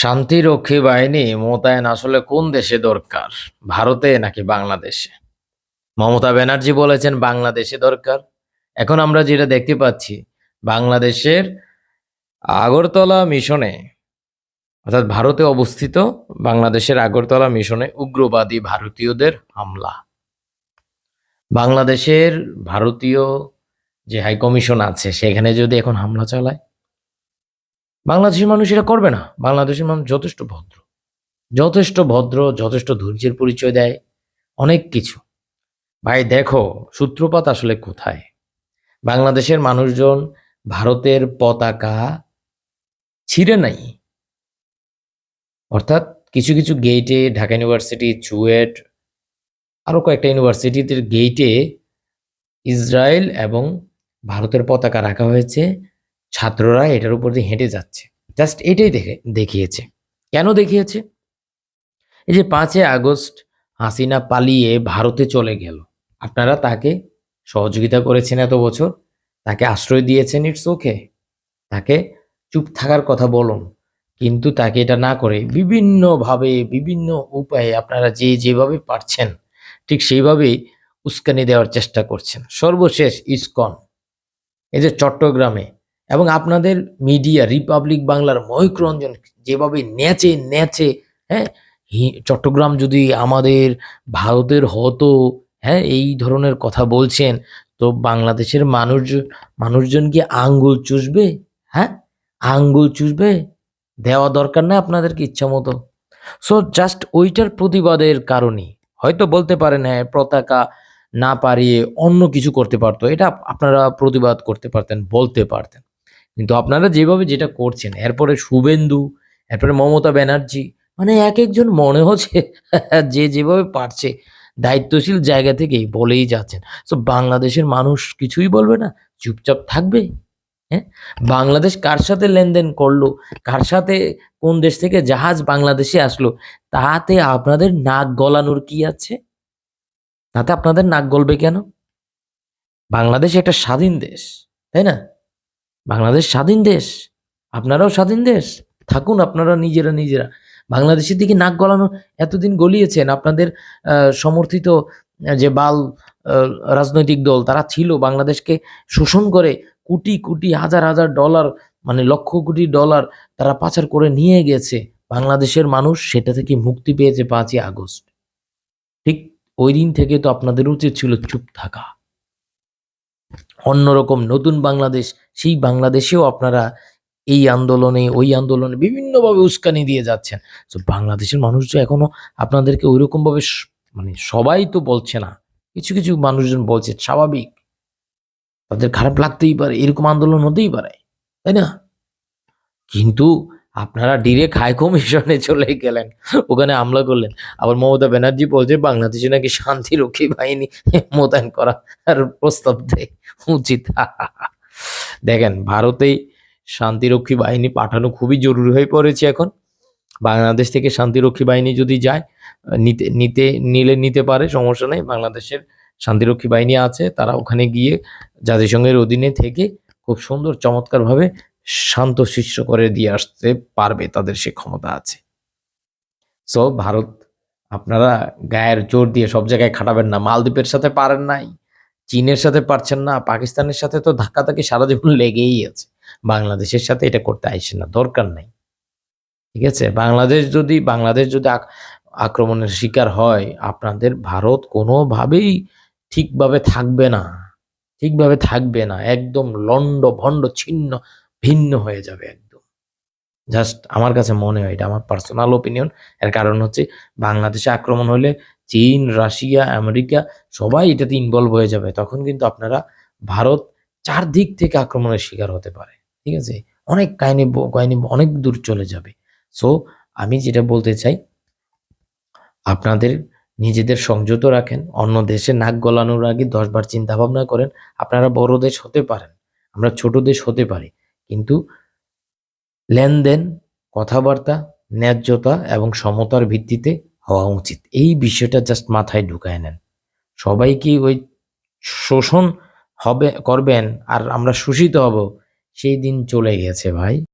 শান্তিরক্ষী বাহিনী মোতায়েন আসলে কোন দেশে দরকার? ভারতে নাকি বাংলাদেশে? মমতা ব্যানার্জি বলেছেন বাংলাদেশে দরকার। এখন আমরা যেটা দেখতে পাচ্ছি, বাংলাদেশের আগরতলা মিশনে, অর্থাৎ ভারতে অবস্থিত বাংলাদেশের আগরতলা মিশনে উগ্রবাদী ভারতীয়দের হামলা। বাংলাদেশের ভারতীয় যে হাইকমিশন আছে, সেখানে যদি এখন হামলা চালায় বাংলাদেশের মানুষ এটা করবে না। বাংলাদেশের মানুষ যথেষ্ট ভদ্র। যথেষ্ট ভদ্র, যথেষ্ট ধৈর্যের পরিচয় দেয় অনেক কিছু। ভাই, দেখো, সূত্রপাত আসলে কোথায়? বাংলাদেশের মানুষজন ভারতের পতাকা ছিঁড়ে নাই। অর্থাৎ কিছু কিছু গেটে ঢাকা ইউনিভার্সিটি চুয়েট আরও কয়েকটা ইউনিভার্সিটিতে গেটে ইসরায়েল এবং ভারতের পতাকা রাখা হয়েছে। ছাত্ররা এটার উপর দিয়ে হেঁটে যাচ্ছে। জাস্ট এটাই দেখে, দেখিয়েছে। কেন দেখিয়েছে? এই যে পাঁচই আগস্ট হাসিনা পালিয়ে ভারতে চলে গেল। আপনারা তাকে সহযোগিতা করেছেন এত বছর, তাকে আশ্রয় দিয়েছেন ইটস ওকে তাকে চুপ থাকার কথা বলুন, কিন্তু তাকে এটা না করে বিভিন্নভাবে, বিভিন্ন উপায়ে আপনারা যে যেভাবে পারছেন, ঠিক সেইভাবেই উস্কানি দেওয়ার চেষ্টা করছেন। সর্বশেষ ইসকন। এই যে চট্টগ্রামে এবং আপনাদের মিডিয়া রিপাবলিক বাংলার ময়ূক রঞ্জন যেভাবে নেচে নেচে হ্যাঁ? চট্টগ্রাম যদি আমাদের, ভারতের হতো হ্যাঁ? এই ধরনের কথা বলছেন, তো বাংলাদেশের মানুষ, মানুষজন কি আঙ্গুল চুষবে? হ্যাঁ? আঙ্গুল চুষবে? দেওয়া দরকার না আপনাদেরকে ইচ্ছা মতো। সো জাস্ট ওইটার প্রতিবাদের কারণে, হয়তো বলতে পারেন হ্যাঁ পতাকা না পারিয়ে অন্য কিছু করতে পারতো। এটা আপনারা প্রতিবাদ করতে পারতেন, বলতে পারতেন। কিন্তু আপনারা যেভাবে যেটা করছেন, এরপরে শুভেন্দু, এরপরে মমতা ব্যানার্জি মানে এক একজন মনে হচ্ছে যে যেভাবে পারছে, দায়িত্বশীল জায়গা থেকেই বলেই যাচ্ছেন। তো বাংলাদেশের মানুষ কিছুই বলবে না, চুপচাপ থাকবে হ্যাঁ? বাংলাদেশ কার সাথে লেনদেন করল, কার সাথে কোন দেশ থেকে জাহাজ বাংলাদেশে আসলো, তাতে আপনাদের নাক গলানোর কি আছে? তাতে আপনাদের নাক গলবে কেন? বাংলাদেশ একটা স্বাধীন দেশ, তাই না? বাংলাদেশ স্বাধীন দেশ। আপনারাও স্বাধীন দেশ। থাকুন আপনারা নিজেরা নিজেরা। বাংলাদেশের দিকে নাক গলানো এতদিন গলিয়েছেন। আপনাদের সমর্থিত যে বাল রাজনৈতিক দল, তারা ছিল বাংলাদেশকে শোষণ করে কোটি কোটি, হাজার হাজার ডলার মানে লক্ষ কোটি ডলার তারা পাচার করে নিয়ে গেছে। বাংলাদেশের মানুষ সেটা থেকে মুক্তি পেয়েছে পাঁচই আগস্ট। ঠিক ওই দিন থেকে তো আপনাদের উচিত ছিল চুপ থাকা। অন্যরকম নতুন বাংলাদেশ, সেই বাংলাদেশেও আপনারা এই আন্দোলনে, ওই আন্দোলনে বিভিন্নভাবে উস্কানি দিয়ে যাচ্ছেন। তো বাংলাদেশের মানুষ যে এখনও আপনাদেরকে ওইরকম ভাবে স- মানে সবাই তো বলছে না, কিছু কিছু মানুষজন বলছে, স্বাভাবিক। তাদের খারাপ লাগতেই পারে, এরকম আন্দোলন হতেই পারে, তাই না? কিন্তু আপনারা ডিরেক্ট হাই কমিশনে চলে গেলেন। ওখানে হামলা করলেন। আবার মমতা ব্যানার্জি বলছে, বাংলাদেশে নাকি শান্তিরক্ষী বাহিনী মোতায়েন করা প্রস্তাব দেয়। উচিত। দেখেন, ভারতেই শান্তিরক্ষী বাহিনী পাঠানো খুবই জরুরি হয়ে পড়েছে এখন। বাংলাদেশ থেকে শান্তিরক্ষী বাহিনী যদি যায়, নিতে নিতে, নিলে নিতে পারে, সমস্যা নেই। বাংলাদেশের শান্তিরক্ষী বাহিনী আছে, তারা ওখানে গিয়ে জাতিসংঘের অধীনে থেকে খুব সুন্দর, চমৎকারভাবে শান্ত শিষ্য করে দিয়ে আসতে পারবে, তাদের সে ক্ষমতা আছে। সো ভারত, আপনারা গায়ের জোর দিয়ে সব জায়গায় খাটাবেন না। মালদ্বীপের সাথে পারেন নাই, চীনের সাথে পারছেন না, পাকিস্তানের সাথে তো ধাক্কাধাক্কি সারা জীবন লেগেই আছে। বাংলাদেশের সাথে এটা করতে আইসে না, দরকার নাই। ঠিক আছে? বাংলাদেশ যদি বাংলাদেশ যদি আক- আক্রমণের শিকার হয়, আপনাদের ভারত কোনোভাবেই ঠিকভাবে থাকবে না। ঠিকভাবে থাকবে না, একদম লন্ড ভন্ড ছিন্ন ভিন্ন হয়ে যাবে একদম। জাস্ট আমার কাছে মনে হয় এটা আমার পার্সোনাল ওপিনিয়ন এর কারণ হচ্ছে বাংলাদেশে আক্রমণ হলে চীন, রাশিয়া, আমেরিকা সবাই এটাতে ইনভলভ হয়ে যাবে। তখন কিন্তু আপনারা ভারত চারদিক থেকে আক্রমণের শিকার হতে পারে। ঠিক আছে? অনেক কাহিনী কাহিনী অনেক দূর চলে যাবে। সো আমি যেটা বলতে চাই, আপনাদের নিজেদের সংযত রাখেন। অন্য দেশে নাক গলানোর আগে দশবার চিন্তা ভাবনা করেন। আপনারা বড় দেশ হতে পারেন। আমরা ছোট দেশ হতে পারি। কিন্তু লেনদেন, কথাবার্তা, ন্যায্যতা এবং সমতার ভিত্তিতে হওয়া উচিত। এই বিষয়টা জাস্ট মাথায় ঢুকায় নেন। সবাই কি ওই শোষণ হবে, করবেন? আর আমরা শোষিত হব? সেই দিন চলে গেছে ভাই।